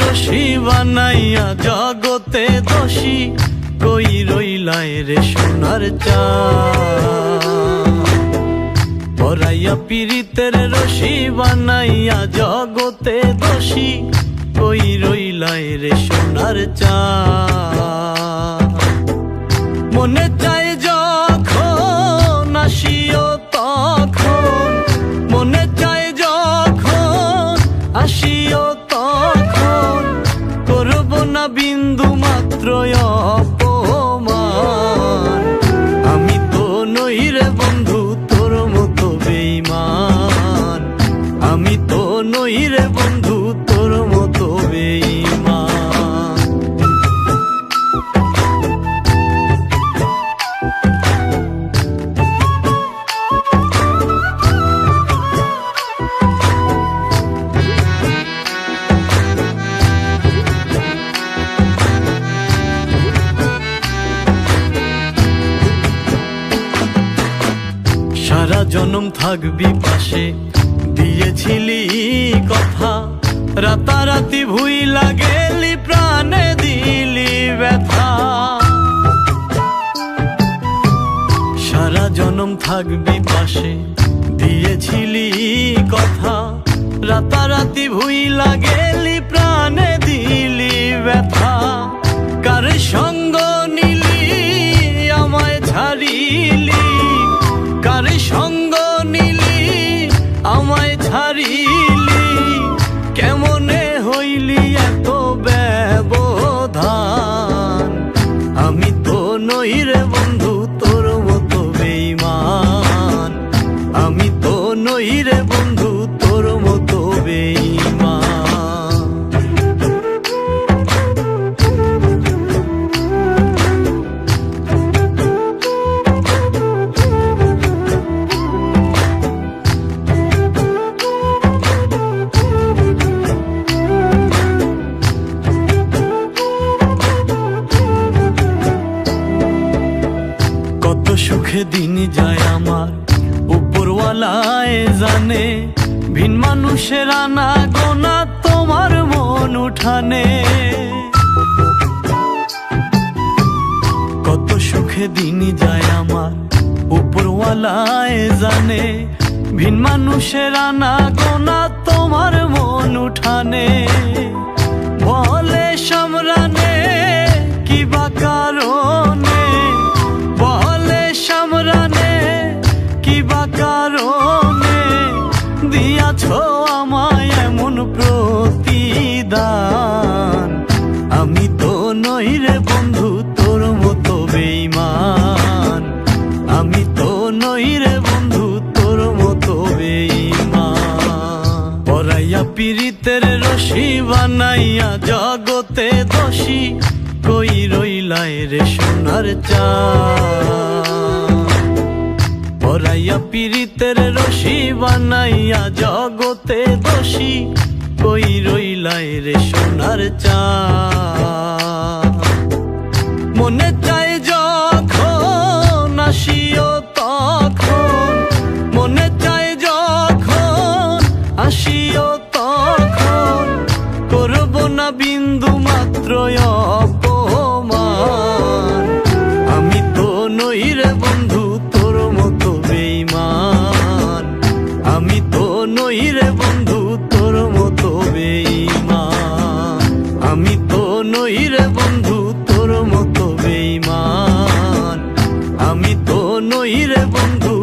রশি বানাইয়া, জগতে দোষী কই রইলায় রে সোনার চা। পরাইয়া পীড়িতের রশি বানাইয়া, জগতে দোষী কই রইলায় রে সোনার চা। মনে চায় তখন করব না বিন্দু মাত্র অপমান? আমি তো নই রে বন্ধু, তোর মতো বেইমান আমি তো নই রে জনম থাকবি পাশে। দিয়েছিলি কথা, রাতারাতি ভুই লাগেলি, প্রাণে দিলি ব্যথা। সারা জনম থাকবি পাশে। দিয়েছিলি কথা, রাতারাতি ভুই লাগেলি, প্রাণে familia. আমার উপরওয়ালায় জানে, ভিন মানুষের আনা গোনা তোমার মন উঠানে। কত সুখে দিন যায় আমার উপরওয়ালায় জানে, ভিন মানুষের আনা গোনা তোমার মন উঠানে। বলে সামরানে রশি বানাইয়া জগতে দোষী, কই রইলায় রে সোনার চা? পরাইয়া পীড়িতের রশি বানাইয়া জগতে দোষী, কই রইলায় রে সোনার চা? মনে চায় যখন আসিও তখন, মনে চায় যখন আসিও বিন্দু মাত্র অপমান। আমি তো নই বন্ধু, তোর মতো বেইমান আমি তো নই বন্ধু, তোর মতো বেইমান আমি তো নই বন্ধু, তোর মতো বেইমান আমি তো নই রে বন্ধু